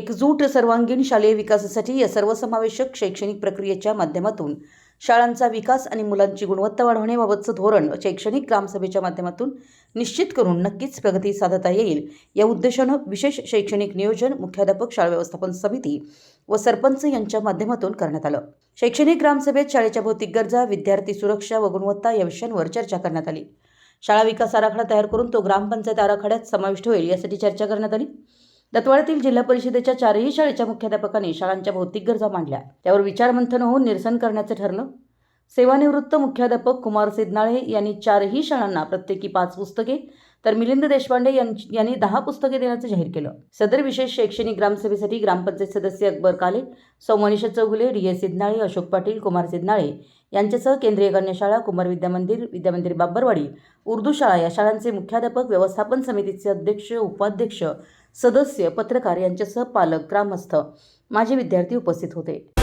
एकजूट सर्वांगीण शालेय विकासासाठी या सर्वसमावेशक शैक्षणिक प्रक्रियेच्या माध्यमातून शाळांचा विकास आणि मुलांची गुणवत्ता वाढवण्याबाबतचं धोरण शैक्षणिक ग्रामसभेच्या माध्यमातून निश्चित करून नक्कीच प्रगती साधता येईल. या उद्देशानं विशेष शैक्षणिक नियोजन मुख्याध्यापक शाळा व्यवस्थापन समिती व सरपंच यांच्या माध्यमातून करण्यात आलं. शैक्षणिक ग्रामसभेत शाळेच्या भौतिक गरजा विद्यार्थी सुरक्षा व गुणवत्ता या विषयांवर चर्चा करण्यात आली. शाळा विकास आराखडा तयार करून तो ग्रामपंचायत आराखड्यात समाविष्ट होईल यासाठी चर्चा करण्यात आली. दत्वाड्यातील जिल्हा परिषदेच्या चारही शाळेच्या मुख्याध्यापकांनी शाळांच्या भौतिक गरजा मांडल्या. त्यावर विचारमंथन होऊन निरसन करण्याचं ठरलं. सेवानिवृत्त मुख्याध्यापक कुमार सिद्नाळे यांनी चारही शाळांना प्रत्येकी पाच पुस्तके तर मिलिंद देशपांडे यांनी दहा पुस्तके देण्याचं जाहीर केलं. सदर विशेष शैक्षणिक ग्रामसभेसाठी ग्रामपंचायत सदस्य अकबर काले सौ मनीषा चौगुले डी. एस. सिद्धनाळे अशोक पाटील कुमार सिद्नाळे यांच्यासह केंद्रीय कन्याशाळा कुमार विद्यामंदिर विद्यामंदिर बाब्बरवाडी उर्दू शाळा या शाळांचे मुख्याध्यापक व्यवस्थापन समितीचे अध्यक्ष उपाध्यक्ष सदस्य पत्रकार यांच्यासह पालक ग्रामस्थ माजी विद्यार्थी उपस्थित होते.